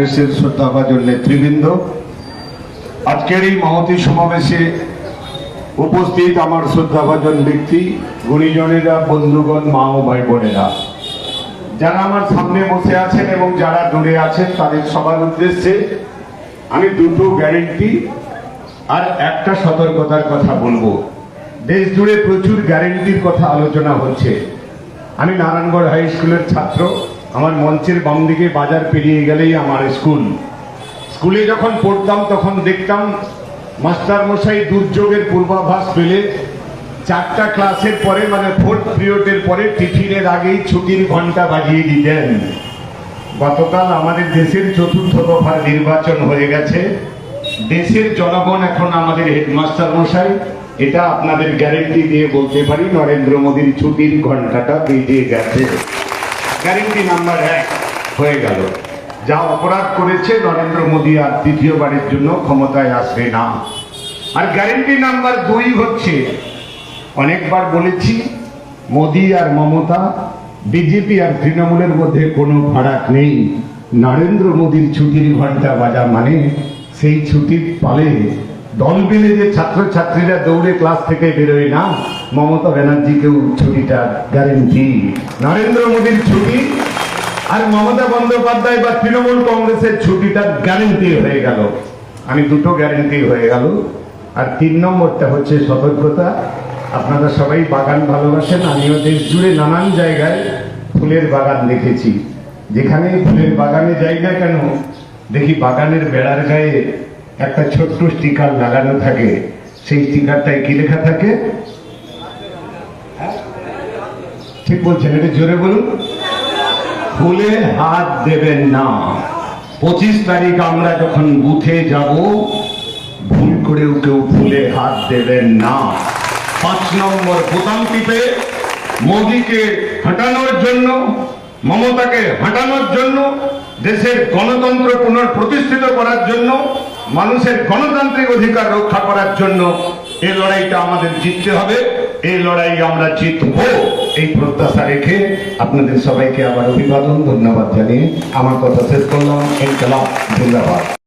দেশের শ্রদ্ধাভাজন নেতৃবৃন্দ, আজকের এই মহতি সমাবেশে উপস্থিত আমার শ্রদ্ধাভাজন ব্যক্তি, গুণীজনেরা, বন্ধুগণ, মা ও ভাই বোনেরা যারা আমার সামনে বসে আছেন এবং যারা দূরে আছেন, তাদের সবার উদ্দেশ্যে আমি দুটো গ্যারেন্টি আর একটা সতর্কতার কথা বলব। দেশ জুড়ে প্রচুর গ্যারেন্টির কথা আলোচনা হচ্ছে। আমি নারায়ণগড় হাই স্কুলের ছাত্র। আমার মঞ্চের বাম দিকে বাজার পেরিয়ে গেলেই আমার স্কুল। স্কুলে যখন পড়তাম, তখন দেখতাম মাস্টার মশাই দুর্যোগের পূর্বাভাস পেলে চারটা ক্লাসের পরে মানে ফোর্থ পিরিয়ডের পরে টিফিনের আগেই ছুটির ঘণ্টা বাজিয়ে দিতেন। গতকাল আমাদের দেশের চতুর্থ দফার নির্বাচন হয়ে গেছে। দেশের জনগণ এখন আমাদের হেডমাস্টার মশাই, এটা আপনাদের গ্যারেন্টি দিয়ে বলতে পারি, নরেন্দ্র মোদীর ছুটির ঘন্টাটা বেজে গেছে। গ্যারেন্টি নাম্বার এক হয়ে গেল। যা অপরাধ করেছে নরেন্দ্র মোদী আর দ্বিতীয়বারের জন্য ক্ষমতায় আসবে না। আর গ্যারেন্টি নাম্বার দুই হচ্ছে, অনেকবার বলেছি, মোদী আর মমতা, বিজেপি আর তৃণমূলের মধ্যে কোনো ফারাক নেই। নরেন্দ্র মোদীর ছুটির ঘণ্টা বাজা মানে সেই ছুটির পালে দল মিলে যে ছাত্রছাত্রীরা দৌড়ে ক্লাস থেকে বেরোয় না। মমতা ব্যানার্জিকেও ছুটিটা গ্যারেন্টি নরেন্দ্র মোদীর ছুটি আর মমতা বন্দ্যোপাধ্যায় বা তৃণমূল কংগ্রেসের ছুটিটা গ্যারেন্টি হয়ে গেল। আমি দুটো গ্যারেন্টি হয়ে গেল। আর তিন নম্বরটা হচ্ছে সতর্কতা। আপনারা সবাই বাগান ভালোবাসেন, আমিও দেশ জুড়ে নানান জায়গায় ফুলের বাগান দেখেছি। যেখানে ফুলের বাগানে যাই না কেন, দেখি বাগানের বেড়ার গায়ে একটা ছোট্ট স্টিকার লাগানো থাকে। সেই স্টিকারটায় কি লেখা থাকে? ঠিক বলছেন, এটা জোরে বলুন। ফুলে হাত দেবেন না। পঁচিশ তারিখ আমরা যখন বুথে যাব, ভুল করেও কেউ ফুলে হাত দেবেন না। পাঁচ নম্বর বোতাম টিপে মোদীকে হাঁটানোর জন্য, মমতাকে হাঁটানোর জন্য, দেশের গণতন্ত্র পুনঃপ্রতিষ্ঠিত করার জন্য মানুষের গণতান্ত্রিক অধিকার রক্ষা করার জন্য এই লড়াইটা আমাদের জিততে হবে। এই লড়াই আমরা জিতব। এই প্রত্যাশা রেখে আপনাদের সবাইকে আবার অভিবাদন, ধন্যবাদ জানিয়ে আমার কথা শেষ করলাম। এই ইনকলাব জিন্দাবাদ